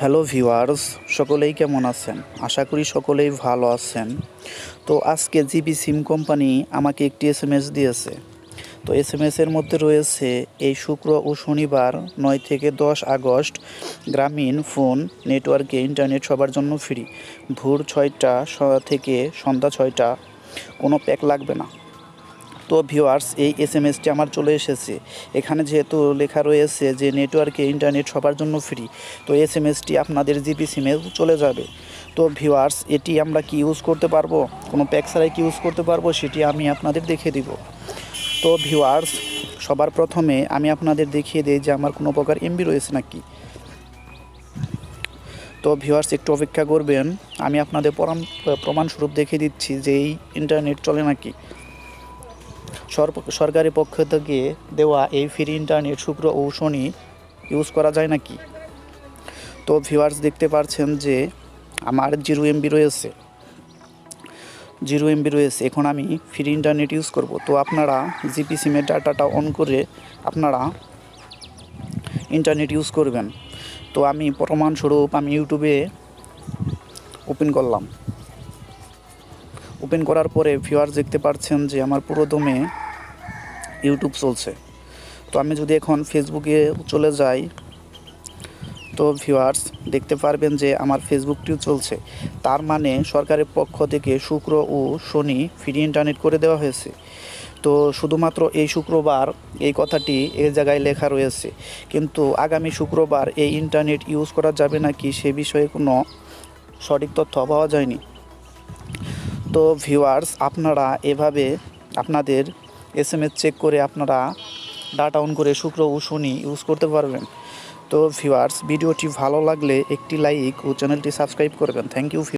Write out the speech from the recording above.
Hello viewers, সকলেই কেমন আছেন? আশা করি সকলেই ভালো আছেন। তো আজকে জিবি সিম কোম্পানি আমাকে একটি এস দিয়েছে। তো এস এম এসের মধ্যে রয়েছে এই শুক্র ও শনিবার নয় থেকে দশ আগস্ট গ্রামীণ ফোন, নেটওয়ার্কে ইন্টারনেট সবার জন্য ফ্রি। ভোর ছয়টা থেকে সন্ধ্যা ছয়টা, কোনো প্যাক লাগবে না। তো ভিউয়ার্স এই এস এম এসটি আমার চলে এসেছে। এখানে যেহেতু লেখা রয়েছে যে নেটওয়ার্কে ইন্টারনেট সবার জন্য ফ্রি তো এস এম এসটি আপনাদের জিপি সিমে চলে যাবে। তো ভিউয়ার্স এটি আমরা কি ইউজ করতে পারব? কোনো প্যাক ছাড়াই কি ইউজ করতে পারব? সেটি আমি আপনাদের দেখিয়ে দিব। তো ভিউয়ার্স সবার প্রথমে আমি আপনাদের দেখিয়ে দিই যে আমার কোনো প্রকার এমবি রয়েছে নাকি। তো ভিউয়ার্স একটু অপেক্ষা করবেন। আমি আপনাদের পরাম- প্রমাণস্বরূপ দেখিয়ে দিচ্ছি যে এই ইন্টারনেট চলে নাকি। সরকারি পক্ষ থেকে দেওয়া এই ফ্রি ইন্টারনেট শুক্র ও শনি ইউজ করা যায় নাকি? তো ভিউয়ার্স দেখতে পাচ্ছেন যে আমার জিরো এমবি রয়েছে। জিরো এমবি রয়েছে। এখন আমি ফ্রি ইন্টারনেট ইউজ করব। তো আপনারা জিপি সিমের ডাটাটা অন করে আপনারা ইন্টারনেট ইউজ করবেন। তো আমি প্রমাণস্বরূপ আমি ইউটিউবে ওপেন করলাম। ওপেন করার পরে ভিউয়ার্স দেখতে পাচ্ছেন যে আমার পুরো দমে ইউটিউব চলছে। তো আমি যদি এখন ফেসবুকে চলে যাই, তো ভিউয়ার্স দেখতে পারবেন যে আমার ফেসবুকটিও চলছে। তার মানে সরকারের পক্ষ থেকে শুক্র ও শনি ফ্রি ইন্টারনেট করে দেওয়া হয়েছে। তো শুধুমাত্র এই শুক্রবার এই কথাটি এই জায়গায় লেখা রয়েছে। কিন্তু আগামী শুক্রবার এই ইন্টারনেট ইউজ করা যাবে নাকি সে বিষয়ে কোনো সঠিক তথ্য পাওয়া যায়নি। তো ভিউয়ার্স আপনারা এভাবে আপনাদের এস এম এস চেক করে আপনারা ডাটা অন করে শুক্র ও শনি ইউজ করতে পারবেন। তো ভিউয়ার্স ভিডিওটি ভালো লাগলে একটি লাইক ও চ্যানেলটি সাবস্ক্রাইব করবেন। Thank you